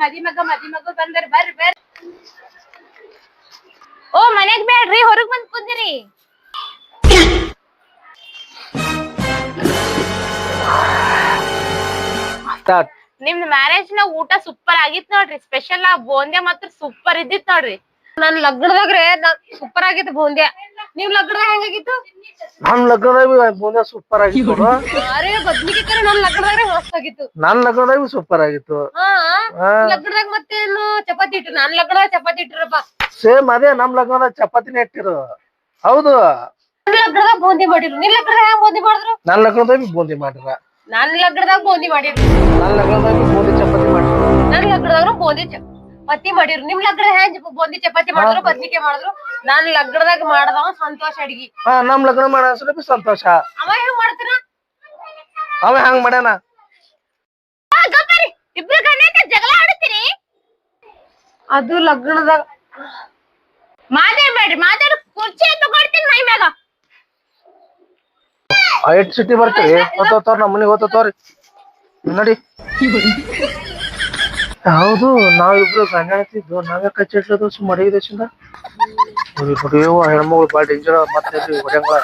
ಮದಿ ಮಗ ಮದಿ ಮಗ ಬಂದರ್ ಬರ್ರಿ ಬರ್ರಿ. ಓ ಮನೆಗ್ ಬೇಡ್ರಿ ಹೊರಗ್ ಬಂದ್ ಕುಂದಿರಿ. ನಿಮ್ದ್ ಮ್ಯಾರೇಜ್ನ ಊಟ ಸೂಪರ್ ಆಗಿತ್ ನೋಡ್ರಿ. ಸ್ಪೆಷಲ್ ಆ ಬೋಂದ್ಯ ಮಾತ್ರ ಸೂಪರ್ ಇದ್ದಿತ್ ನೋಡ್ರಿ. ನನ್ ಲಗ್ನದಾಗ್ರೆ ಸೂಪರ್ ಆಗಿತ್ತು ಬೂಂದ್ಯ. ನಿಮ್ ಲಗ್ನದಾಗ ಹೆಂಗಾಗಿತ್ತು? ನನ್ ಲಗ್ನದಾಗ ಮುಂದೆ ಸೂಪರ್ ಆಗಿತ್ತು. ಅರೆ ಬದ್ನಿಕಾಯಿ ನನ್ ಲಗ್ನದಾಗ್ರೆ ಮಸ್ತಾಗಿತ್ತು ನನ್ ಲಗ್ನದಾಗ ಸೂಪರ್ ಆಗಿತ್ತು. ಹಾ ಲಗ್ನದಾಗ ಮತ್ತೇನು ಚಪಾತಿ ಇಟ್ರು? ನನ್ ಲಗ್ನದಾಗ ಚಪಾತಿ ಇಟ್ರಪ್ಪ ಸೇಮ್ ಅದೇ ನಮ್ ಲಗ್ನದಾಗ ಚಪಾತಿ ನೆಟ್ಟಿರು ಹೌದು. ನನ್ ಲಗ್ನದಾಗ ಬೂಂದಿ ಮಾಡಿರು ನಿನ್ ಲಗ್ನದಾಗ ಹೆಂಗ್ ಬೂಂದಿ ಮಾಡಿದ್ರು? ನನ್ ಲಗ್ನದಾಗ ಬೂಂದಿ ಮಾಡಿರ. ನನ್ ಲಗ್ನದಾಗ ಬೂಂದಿ ಮಾಡಿರು ನನ್ ಲಗ್ನದಾಗ ಬೂಂದಿ ಚಪಾತಿ ಮಾಡಿರು ನನ್ ಲಗ್ನದಾಗ ಬೂಂದಿ ಚಪಾತಿ ಮಾಡಿರು ನಿಮ್ ಲಗ್ನ ಹೆಂಗ್ ಬೂಂದಿ ಚಪಾತಿ ಮಾಡಿದ್ರು ಬದ್ನಿಕಾಯಿ ಮಾಡಿದ್ರು? ನನ್ ಲಗ್ನದಾಗ ಮಾಡದವ ಸಂತೋಷ ಅಡ್ಗಿ. ಹಾ ನಮ್ ಲಗ್ನ ಮಾಡೋ ಸ್ವಲ್ಪ ಸಂತೋಷ. ಅವ ಹೆಂಗ್ ಮಾಡ್ತಾನ? ಅವ ಹೆಂಗ್ ಮಾಡ್ಯಾನ? ಇಬ್ರು ಗಂಡ ಜಗಳ ಆಡ್ತೀರಿ ಅದು ಲಗ್ನದಾಗ ಮಾತಾಡ್ಬೇಡ್ರಿ ಮಾತಾಡ. ಕುರ್ಚಿ ತಗೊಳ್ತೀನಿ ಮೈ ಮ್ಯಾಗ. ಐಟ್ ಸಿಟಿ ಬರ್ತೀರಿ? ಗೊತ್ತೋರ್ ನಮ್ಮ ಮನೆಗೆ ಗೊತ್ತೋರಿ ನೋಡಿ. ಹೌದು ನಾವಿಬ್ರು ಗಂಡ ನಾವೇ ಕಚ್ಚಿಟ್ಲದು ಸುಮ್ಮ ಮಡಗಿ ದೇಶದಿಂದ ನೋಡಿ ನೋಡಿ ಹೆಣ್ಮಗಳು ಬಾಳ ಡೇಂಜರ್ ಮತ್ತೆ ಹೊಡೆಯಂಗಳ